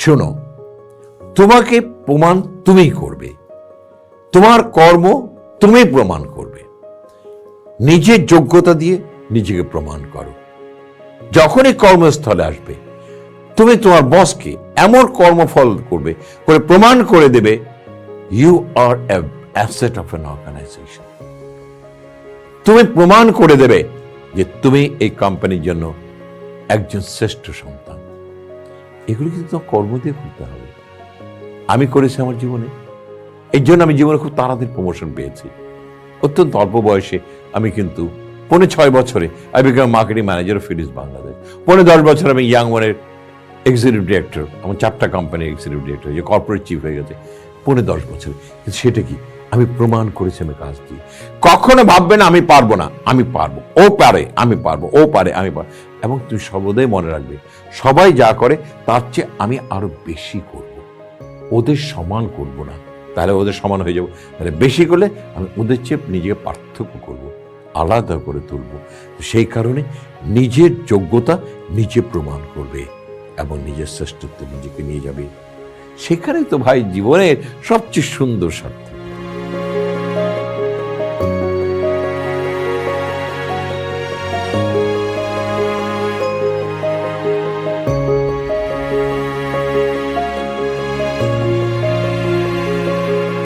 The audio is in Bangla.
শোনো, তোমাকে প্রমাণ তুমিই করবে। তোমার কর্ম তুমি প্রমাণ করবে। নিজের যোগ্যতা দিয়ে নিজেকে প্রমাণ করো। যখনই কর্মস্থলে আসবে, তুমি তোমার বসকে এমন কর্মফল করবে, করে প্রমাণ করে দেবে you are asset of an organization তুমি প্রমাণ করে দেবে যে তুমি এই কোম্পানির জন্য একজন শ্রেষ্ঠ সন্তান। এগুলো কিন্তু তোমার কর্ম দিয়ে করতে হবে। আমি করেছি আমার জীবনে। এর জন্য আমি জীবনে খুব তাড়াতাড়ি প্রমোশন পেয়েছি। অত্যন্ত অল্প বয়সে আমি কিন্তু পৌনে ছয় বছরে I become marketing manager Philips Bangladesh পৌনে দশ বছর আমি ইয়াং ওয়ানের এক্সিকিউটিভ ডিরেক্টর আমার চারটা কোম্পানির এক্সিকিউটিভ ডিরেক্টর যে কর্পোরেট চিফ হয়ে গেছে। পৌনে দশ বছর। কিন্তু সেটা কি? আমি প্রমাণ করেছি আমি কাজ দিয়ে কখনো ভাববে না, আমি পারব না। আমি পারব। ও পারে, আমি পারব। ও পারে, আমি পারব। এবং তুমি সর্বদাই মনে রাখবে, সবাই যা করে তার চেয়ে আমি আরও বেশি করব। ওদের সমান করব না। তাহলে ওদের সমান হয়ে যাব। তাহলে বেশি করলে আমি ওদের চেয়ে নিজেকে পার্থক্য করব, আলাদা করে তুলব। সেই কারণে নিজের যোগ্যতা নিজে প্রমাণ করবে এবং নিজের শ্রেষ্ঠত্ব নিজেকে নিয়ে যাবে। সেখানে তো ভাই জীবনের সবচেয়ে সুন্দর সার্থক